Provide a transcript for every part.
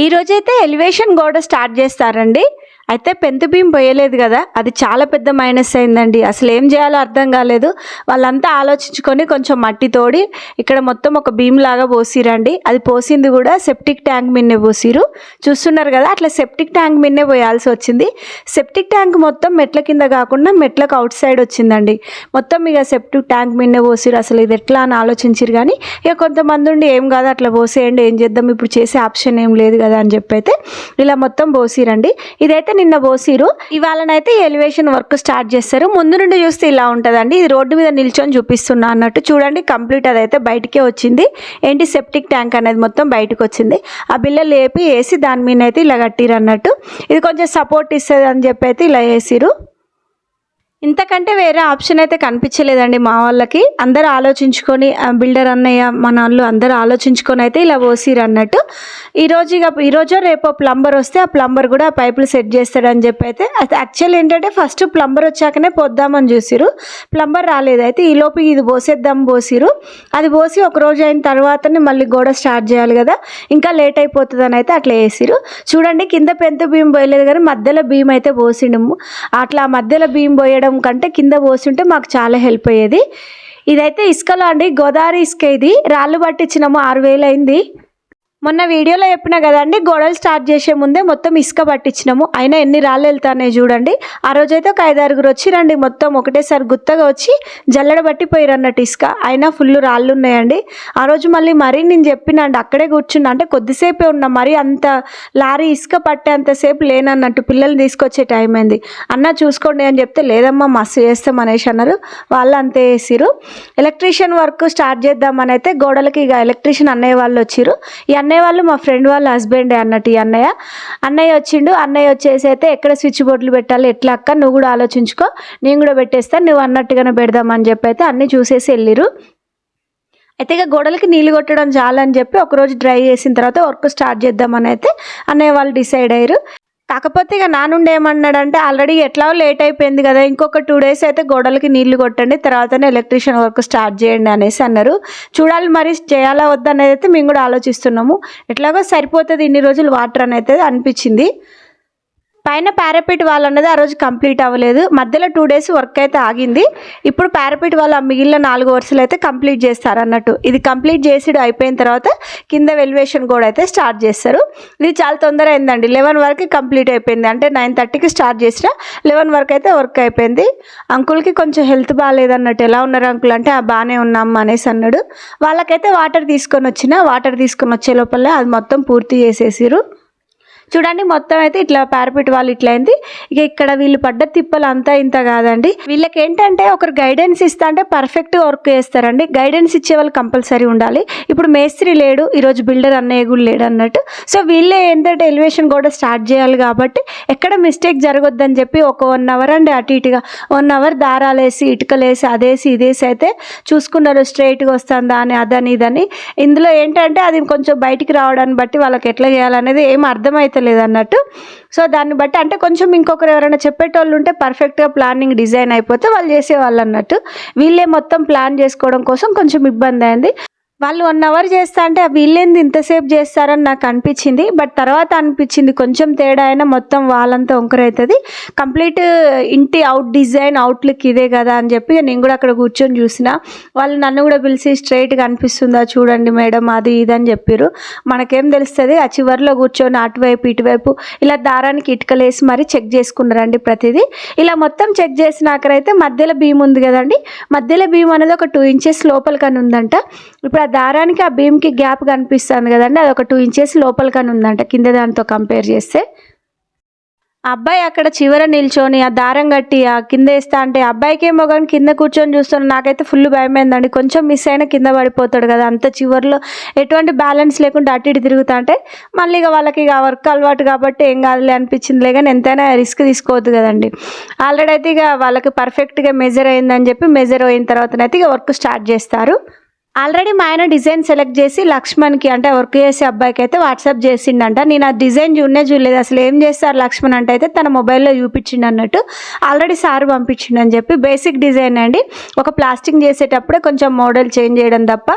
ఈ రోజైతే ఎలివేషన్ గోడ స్టార్ట్ చేస్తారండి. అయితే పెంత బీమ్ పోయలేదు కదా అది చాలా పెద్ద మైనస్ అయిందండి. అసలు ఏం చేయాలో అర్థం కాలేదు. వాళ్ళంతా ఆలోచించుకొని కొంచెం మట్టి తోడి ఇక్కడ మొత్తం ఒక భీమ్ లాగా పోసిరండి. అది పోసింది కూడా సెప్టిక్ ట్యాంక్ మిన్నే పోసిరు. చూస్తున్నారు కదా అట్లా సెప్టిక్ ట్యాంక్ మిన్నే పోయాల్సి వచ్చింది. సెప్టిక్ ట్యాంక్ మొత్తం మెట్ల కింద కాకుండా మెట్లకు అవుట్ సైడ్ వచ్చిందండి. మొత్తం ఇక సెప్టిక్ ట్యాంక్ మిన్నే పోసిరు. అసలు ఇది ఎట్లా అని ఆలోచించారు కానీ ఇక కొంతమంది ఉండి ఏం కాదు అట్లా పోసేయండి ఏం చేద్దాం ఇప్పుడు చేసే ఆప్షన్ ఏం లేదు కదా అని చెప్పి అయితే ఇలా మొత్తం పోసిరండి. ఇదైతే నిన్న పోసిరు. ఇవాళనైతే ఎలివేషన్ వర్క్ స్టార్ట్ చేస్తారు. ముందు నుండి చూస్తే ఇలా ఉంటుందండి. ఇది రోడ్డు మీద నిల్చొని చూపిస్తున్నా అన్నట్టు చూడండి. కంప్లీట్ అదైతే బయటికే వచ్చింది. ఏంటి? సెప్టిక్ ట్యాంక్ అనేది మొత్తం బయటకు వచ్చింది ఆ బిల్ల లేపి వేసి దాని మీద అయితే ఇలా కట్టిరు అన్నట్టు ఇది కొంచెం సపోర్ట్ ఇస్తుంది అని చెప్పి అయితే ఇలా వేసిరు. ఇంతకంటే వేరే ఆప్షన్ అయితే కనిపించలేదండి మా వాళ్ళకి. అందరూ ఆలోచించుకొని బిల్డర్ అన్నయ్య మన వాళ్ళు అందరూ ఆలోచించుకొని అయితే ఇలా పోసిరు అన్నట్టు. ఈరోజు ఇక ఈరోజు రేపు ప్లంబర్ వస్తే ఆ ప్లంబర్ కూడా ఆ పైపులు సెట్ చేస్తాడని చెప్పి అయితే యాక్చువల్ ఏంటంటే ఫస్ట్ ప్లంబర్ వచ్చాకనే పోద్దామని చూసిరు ప్లంబర్ రాలేదు. అయితే ఈ లోపు ఇది పోసేద్దాం పోసిరు అది పోసి ఒక రోజు అయిన తర్వాతనే మళ్ళీ గోడ స్టార్ట్ చేయాలి కదా. ఇంకా లేట్ అయిపోతుందని అయితే అట్లా వేసిరు చూడండి కింద పెద్ద భీం పోయలేదు కానీ మధ్యలో భీం అయితే పోసిండము అట్లా మధ్యలో భీమ్ పోయడం కంటే కింద పోసుంటే మాకు చాలా హెల్ప్ అయ్యేది. ఇదైతే ఇసుకలో అండి గోదావరి ఇసుక ఇది. రాళ్ళు పట్టించినాము ఆరు వేలు అయింది. మొన్న వీడియోలో చెప్పిన కదండి గోడలు స్టార్ట్ చేసే ముందే మొత్తం ఇసుక పట్టించినాము. అయినా ఎన్ని రాళ్ళు వెళ్తానే చూడండి. ఆ రోజైతే ఒక ఐదారుగురు వచ్చిరండి మొత్తం ఒకటేసారి గుత్తగా వచ్చి జల్లడ పట్టిపోయారు అన్నట్టు ఇసుక. అయినా ఫుల్ రాళ్ళు ఉన్నాయండి. ఆ రోజు మళ్ళీ మరీ నేను చెప్పినండి అక్కడే కూర్చున్నా. అంటే కొద్దిసేపే ఉన్నా మరీ అంత లారీ ఇసుక పట్టేంతసేపు లేనన్నట్టు పిల్లల్ని తీసుకొచ్చే టైం అయింది. అన్న చూసుకోండి అని చెప్తే లేదమ్మా మస్తు చేస్తాం అనేసి అన్నారు. వాళ్ళు అంతే వేసిరు ఎలక్ట్రీషియన్ వర్క్ స్టార్ట్ చేద్దామని అయితే గోడలకి ఇక ఎలక్ట్రీషియన్ అన్నయ్య వాళ్ళు వచ్చిరు ఈ అన్నయ్య వాళ్ళు మా ఫ్రెండ్ వాళ్ళ హస్బెండే అన్నట్టు ఈ అన్నయ్య. అన్నయ్య వచ్చిండు. అన్నయ్య వచ్చేసి అయితే ఎక్కడ స్విచ్ బోర్డులు పెట్టాలి ఎట్లా అక్క? నువ్వు కూడా ఆలోచించుకో. నేను కూడా పెట్టేస్తాను నువ్వు అన్నట్టుగానే పెడదామని చెప్పి అయితే అన్నీ చూసేసి వెళ్ళిరు అయితే ఇక గోడలకి నీళ్ళు కొట్టడం చాలని చెప్పి ఒకరోజు డ్రై చేసిన తర్వాత వర్క్ స్టార్ట్ చేద్దామని అయితే అన్నయ్య వాళ్ళు డిసైడ్ అయ్యారు. కాకపోతే ఇక నానుండి ఏమన్నాడంటే ఆల్రెడీ ఎట్లా లేట్ అయిపోయింది కదా ఇంకొక టూ డేస్ అయితే గోడలకి నీళ్ళు కొట్టండి తర్వాతనే ఎలక్ట్రీషియన్ వర్క్ స్టార్ట్ చేయండి అనేసి అన్నారు. చూడాలి మరి చేయాలా వద్దా అనేది అయితే మేము కూడా ఆలోచిస్తున్నాము. ఎట్లాగో సరిపోతుంది ఇన్ని రోజులు వాటర్ అని అయితే అనిపించింది. పైన పారాపిట్ వాళ్ళు అన్నది ఆ రోజు కంప్లీట్ అవ్వలేదు. మధ్యలో టూ డేస్ వర్క్ అయితే ఆగింది. ఇప్పుడు పారాపీట్ వాళ్ళ మిగిలిన నాలుగు వరుసలు అయితే కంప్లీట్ చేస్తారు అన్నట్టు. ఇది కంప్లీట్ చేసిడు అయిపోయిన తర్వాత కింద వెలివేషన్ కూడా అయితే స్టార్ట్ చేస్తారు. ఇది చాలా తొందర అయిందండి. లెవెన్ వరకు కంప్లీట్ అయిపోయింది. అంటే నైన్ థర్టీకి స్టార్ట్ చేసిన లెవెన్ వరకు అయితే వర్క్ అయిపోయింది. అంకుల్కి కొంచెం హెల్త్ బాగాలేదన్నట్టు ఎలా ఉన్నారు అంకుల్? అంటే ఆ బాగానే ఉన్నాం అనేసి అన్నాడు. వాళ్ళకైతే వాటర్ తీసుకొని వచ్చిన వాటర్ తీసుకొని వచ్చే లోపల అది మొత్తం పూర్తి చేసేసారు. చూడండి మొత్తం అయితే ఇట్లా పారపెట్ వాళ్ళు ఇట్లా అయింది. ఇక ఇక్కడ వీళ్ళు పడ్డ తిప్పలు అంతా ఇంత కాదండి. వీళ్ళకి ఏంటంటే ఒకరు గైడెన్స్ ఇస్తా అంటే పర్ఫెక్ట్ వర్క్ చేస్తారండి. గైడెన్స్ ఇచ్చే వాళ్ళు కంపల్సరీ ఉండాలి. ఇప్పుడు మేస్త్రి లేడు ఈరోజు బిల్డర్ అన్నయ్య కూడా లేడు అన్నట్టు. సో వీళ్ళే ఏంటంటే ఎలివేషన్ కూడా స్టార్ట్ చేయాలి కాబట్టి ఎక్కడ మిస్టేక్ జరగొద్దని చెప్పి ఒక వన్ అవర్ అండి అటు ఇటుగా. వన్ అవర్ దారాలు వేసి ఇటుకలు వేసి అదేసి ఇదేసి అయితే చూసుకున్నారు. స్ట్రైట్గా వస్తుందా అని అదని ఇదని. ఇందులో ఏంటంటే అది కొంచెం బయటికి రావడాన్ని బట్టి వాళ్ళకి ఎట్లా చేయాలనేది ఏం అర్థమవుతలేదు అన్నట్టు సో దాన్ని బట్టి అంటే కొంచెం ఇంకొకరు ఎవరైనా చెప్పేటోళ్ళు ఉంటే పర్ఫెక్ట్గా ప్లానింగ్ డిజైన్ అయిపోతే వాళ్ళు చేసేవాళ్ళు అన్నట్టు. వీళ్ళే మొత్తం ప్లాన్ చేసుకోవడం కోసం కొంచెం ఇబ్బంది అయింది. వాళ్ళు వన్ అవర్ చేస్తా అంటే వీళ్ళేంది ఇంతసేపు చేస్తారని నాకు అనిపించింది. బట్ తర్వాత అనిపించింది కొంచెం తేడా అయినా మొత్తం వాళ్ళంతా వంకరవుతుంది కంప్లీట్ uh, ఇంటి అవుట్ డిజైన్ అవుట్లుక్ ఇదే కదా అని చెప్పి నేను కూడా అక్కడ కూర్చొని చూసిన. వాళ్ళు నన్ను కూడా పిలిచి స్ట్రైట్గా అనిపిస్తుందా చూడండి మేడం అది ఇది అని చెప్పారు మనకేం తెలుస్తుంది? ఆ చివరిలో కూర్చొని అటువైపు ఇటువైపు ఇలా దారానికి ఇటుకలు వేసి మరి చెక్ చేసుకున్నారండి ప్రతిదీ. ఇలా మొత్తం చెక్ చేసినాకరైతే మధ్యలో భీమ్ ఉంది కదండి. మధ్యలో భీమ్ అనేది ఒక టూ ఇంచెస్ లోపలికని ఉందంట. ఇప్పుడు దారానికి ఆ బీమ్కి గ్యాప్ కనిపిస్తుంది కదండి. అది ఒక టూ ఇంచెస్ లోపలికని ఉందంట. కింద దాంతో కంపేర్ చేస్తే. అబ్బాయి అక్కడ చివర నిల్చొని ఆ దారం కట్టి ఆ కింద వేస్తా అంటే ఆ కానీ కింద కూర్చొని చూస్తాను నాకైతే ఫుల్ భయమైందండి కొంచెం మిస్ అయినా కింద పడిపోతాడు కదా. అంత చివరిలో ఎటువంటి బ్యాలెన్స్ లేకుండా అటు ఇటు తిరుగుతా అంటే మళ్ళీ ఇక వాళ్ళకి ఇక వర్క్ అలవాటు కాబట్టి ఏం కాదులే అనిపించిందిలే కానీ ఎంతైనా రిస్క్ తీసుకోవద్దు కదండి. ఆల్రెడీ అయితే ఇక వాళ్ళకి పర్ఫెక్ట్గా మెజర్ అయిందని చెప్పి మెజర్ అయిన తర్వాతనైతే ఇక వర్క్ స్టార్ట్ చేస్తారు. ఆల్రెడీ మా ఆయన డిజైన్ సెలెక్ట్ చేసి లక్ష్మణ్కి అంటే వర్క్ చేసే అబ్బాయికి అయితే వాట్సాప్ చేసిండంట. నేను ఆ డిజైన్ చూడనే చూడలేదు. అసలు ఏం చేస్తారు లక్ష్మణ్ అంటే అయితే తన మొబైల్లో చూపించిండు అన్నట్టు. ఆల్రెడీ సార్ పంపించిండు అని చెప్పి బేసిక్ డిజైన్ అండి. ఒక ప్లాస్టింగ్ చేసేటప్పుడే కొంచెం మోడల్ చేంజ్ చేయడం తప్ప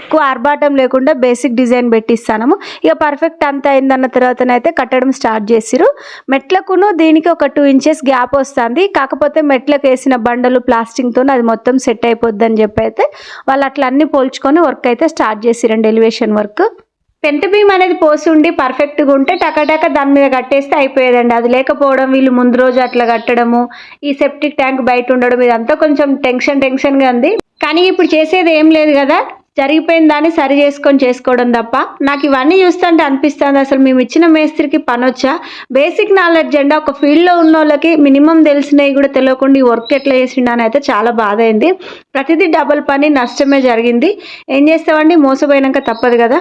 ఎక్కువ ఆర్భాటం లేకుండా బేసిక్ డిజైన్ పెట్టిస్తాము ఇక పర్ఫెక్ట్ అంతా అయిందన్న తర్వాతనైతే కట్టడం స్టార్ట్ చేసిరు మెట్లకును దీనికి ఒక టూ ఇంచెస్ గ్యాప్ వస్తుంది. కాకపోతే మెట్లకు వేసిన బండలు ప్లాస్టింగ్తో అది మొత్తం సెట్ అయిపోద్ది అని చెప్పి అయితే వాళ్ళు అట్లా అన్ని పోల్ పోల్చుకొని వర్క్ అయితే స్టార్ట్ చేసిరండి ఎలివేషన్ వర్క్ పెంట బీమ్ అనేది పోసి ఉండి పర్ఫెక్ట్గా ఉంటే టకటక దాని మీద కట్టేస్తే అయిపోయేదండి. అది లేకపోవడం వీళ్ళు ముందు రోజు అట్లా కట్టడము ఈ సెప్టిక్ ట్యాంక్ బయట ఉండడం ఇదంతా కొంచెం టెన్షన్ టెన్షన్గా ఉంది. కానీ ఇప్పుడు చేసేది ఏం లేదు కదా జరిగిపోయిన దాన్ని సరి చేసుకొని చేసుకోవడం తప్ప నాకు ఇవన్నీ చూస్తుంటే అనిపిస్తుంది. అసలు మేము ఇచ్చిన మేస్త్రికి పని వచ్చా? బేసిక్ నాలెడ్జ్ అండి. ఒక ఫీల్డ్లో ఉన్న వాళ్ళకి మినిమం తెలిసినవి కూడా తెలియకుండా ఈ వర్క్ ఎట్లా చేసిండు అని అయితే చాలా బాధ అయింది. ప్రతిదీ డబుల్ పని నష్టమే జరిగింది. ఏం చేస్తామండి? మోసపోయినాక తప్పదు కదా.